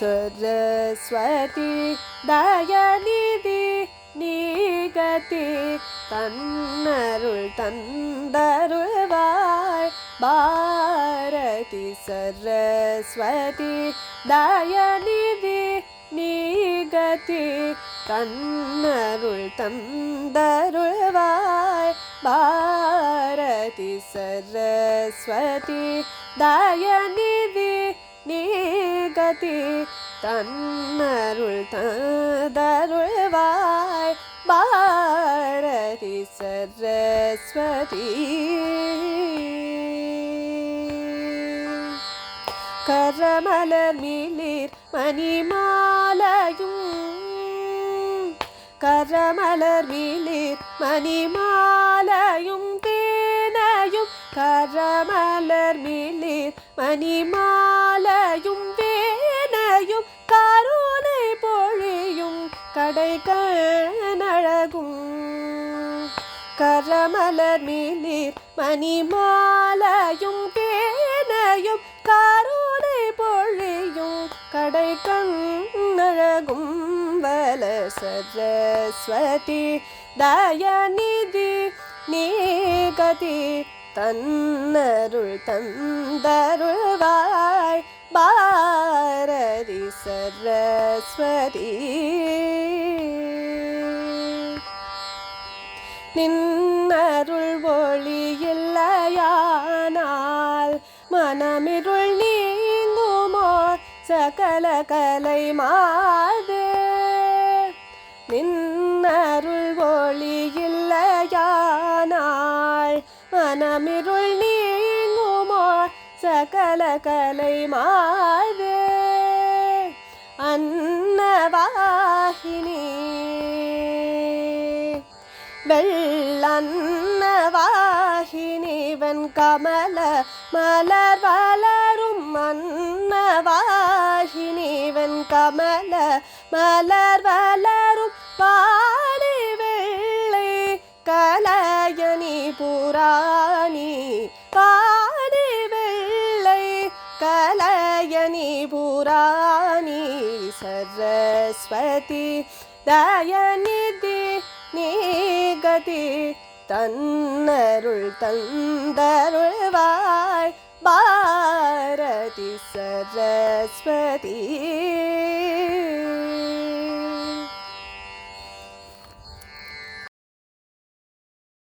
சரஸ்வதி தயநிதி நீகதி தன்னருள் தந்தருள்வாய் பாரதி சரஸ்வதி தயநிதி நீகதி தன்னருள் தந்தருள்வாய் பாரதி சரஸ்வதி தயநிதி நீகதி தன்னருள் தந்தருள்வாய். பாரதி சரஸ்வதி. கரமலர் மிளிர் மணிமாலையும். கரமலர் மிளிர் மணிமாலையும் தேனையும். கரமலர் மிளிர் மணிமாலையும் கடை கழகும் கரமலர் மிளிர் மணிமாலையும் தேனையும் காரோடை பொழியும் கடை கழகும் வல சரஸ்வதி தயநிதி நீகதி தன்னருள் தந்தருள்வாய். பாரதி சரஸ்வதி. நின்னருள் ஒளி இல்லையானால் மனமிருள் நீங்குமோ? சகல கலை மாதே மனமிருள் நீங்குமோ சகல கலை மாதே அன்னவாகினி. வெள்ளன்னவாகினிவன் கமல மலர் வளரும் மன்னவாகினிவன் கமல மலர் வளரும் பாடி வெள்ளை கலயனி புராணி கலையணி புராணி சரஸ்வதி தயநிதி நீகதி தன்னருள் தந்தருள்வாய் பாரதி சரஸ்வதி